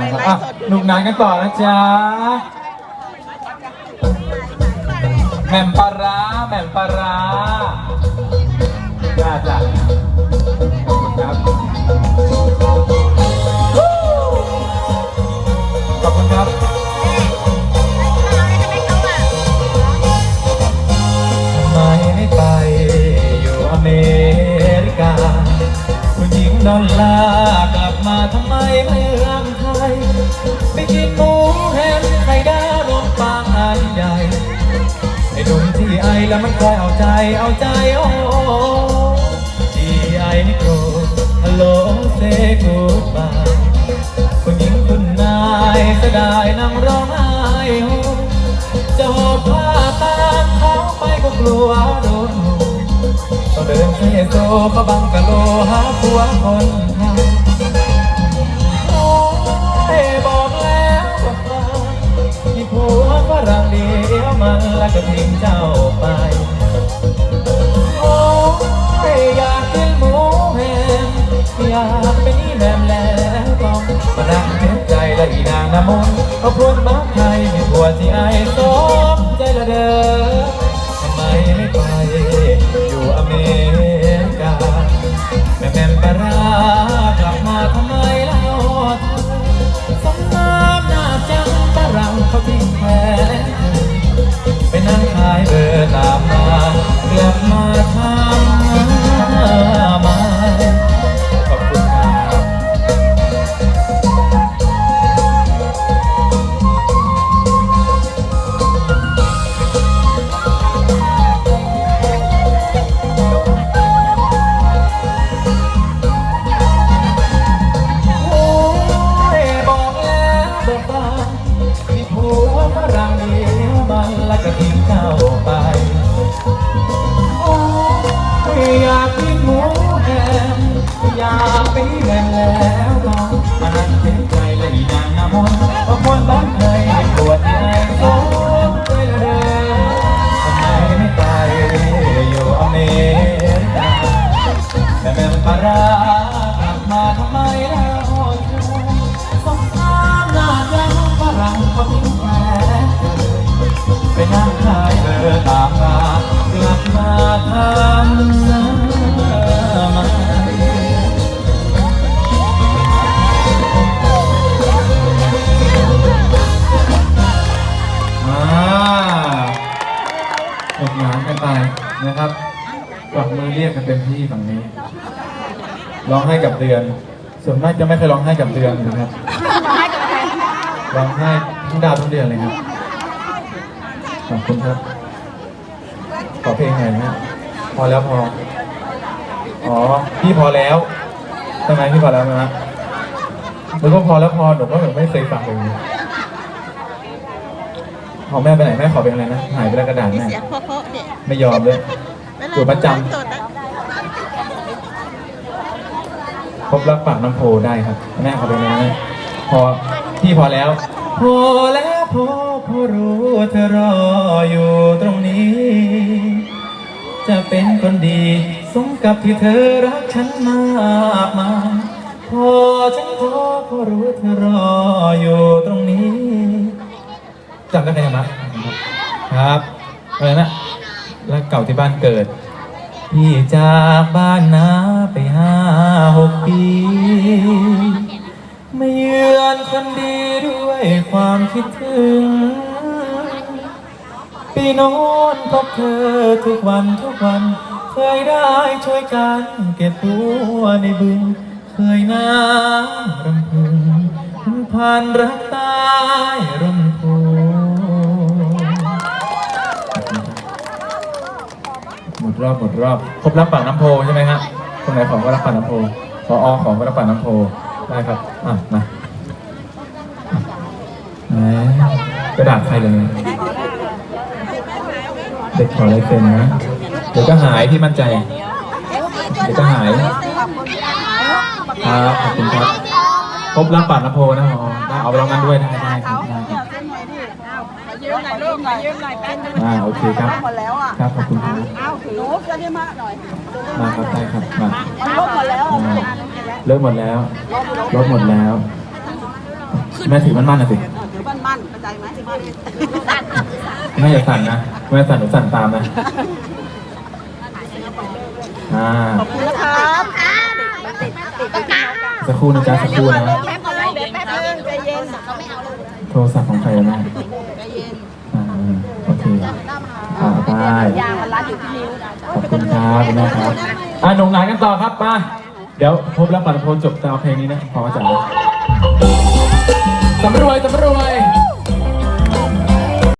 นะครับอะหนุกหนานกันต่อนะจ๊ะแหม่มปลาร้าแหม่มปลาร้าน่า แล้วมันคอยเอาใจเอาใจโอ้ที่ไอนี่โกรธฮัลโหลเซกูบายคุณหญิงคุณนายเสดายนั่งร้องไห้โฮจะหอบผ้าตามเขาไปก็กลัวโดนต้องเดินเซโซเขาบังกะโลหาผัวคนไทยโอ้ยบอกแล้วว่าฟังที่ผัวฝรั่งเดียวมันแล้วก็ทิ้งเจ้ากเป็นอีแหมมแล้วต้องมานั่งเห็นใจและอีนางน้ำมนต์ก็พูดมาไทยมีผัวที่ไอ้สมใยวมันแล้วก็ทิ้งเจ้าไป โอ้ยอยากกินหมูแฮมอยากไปแม่แล้วน้อง บมาทำไมอ่าหกหนานกันไปนะครับกวักมือเรียกกันเต็มที่ฝั่งนี้ ร้องไห้กับเดือน ส่วนมากจะไม่เคยร้องไห้กับเดือนนะครับ ร้องไห้ทั้งดาวทั้งเดือนเลยครับ ขอบคุณครับ ขอเพลงหน่อยนะฮะพอแล้วพอ อ๋อ พี่พอแล้วใช่ไหมพี่พอแล้วนะฮะหนูก็พอแล้วพอหนูก็แบบไม่เคยฟังเลยของแม่ไปไหนแม่ขอเป็นอะไรนะหายไปแล้วกระดาษแม่เสียงเพราะๆเนี่ยไม่ยอมเลยอยู่ประจำสดอะพบรักปากน้ำโพได้ครับแม่ขอเป็นอะไรนะพอพี่พอแล้ว พอแล้วพอ พอรู้เธอรออยู่ตรงนี้ จะเป็นคนดีสมกับที่เธอรักฉันมากมายพอฉันพอพอรู้เธอรออยู่ตรงนี้จำได้ไหมครับอะไรนะแล้วเก่าที่บ้านเกิดพี่จากบ้านนาไปห้าหกปี ไม่เยือนคนดีด้วย ความคิดถึง ปีโน้นพบเธอทุกวันทุกวัน เคยได้ช่วยกันเก็บตัวในบึง เคยน้ำรำพึงผ่านรักใต้ร่มโพหมดรอบหมดรอบครบรับปากน้ำโพใช่ไหมฮะคนไหนขอก็รับปากน้ำโพพออขอก็รับปากน้ำโพได้ครับ อะ มา กระดาษใครเลยเด็กขอลายเซ็นนะ เดี๋ยวก็หายพี่มั่นใจ เดี๋ยวก็หายครับขอบคุณครับ พบรับปากนโพนะพอได้เอาไปรางวัลด้วยได้ได้ครับได้ครับยืมหน่อยลูกหน่อยยืมหน่อยเป็นอ่าโอเคครับหมดแล้วอะครับขอบคุณครับเอาถือรูจะได้มาหน่อยมาครับได้ครับมามันลบหมดแล้วเลิกหมดแล้วลดหมดแล้ว แม่ถือมันมั่นนะสิ ถือบ้านบ้านเข้าใจไหมบ้านแม่อย่าสั่นนะแม่สั่นหนูสั่นตามนะอ่าขอบคุณนะครับสักครู่นะจ๊ะสักครู่นะแป๊บนึงแป๊บนึงใจเย็นโทรศัพท์ของใครอะแม่ใจเย็นอ่าโอเคอ่าได้ยางมันรัดอยู่ที่นิ้วขอบคุณครับคุณแม่ครับอ่าหนุ่มหลานกันต่อครับมาเดี๋ยวพบแล้วปัดโพลจบจะเอาเพลงนี้นะพอจ๋า สำรวยสำรวย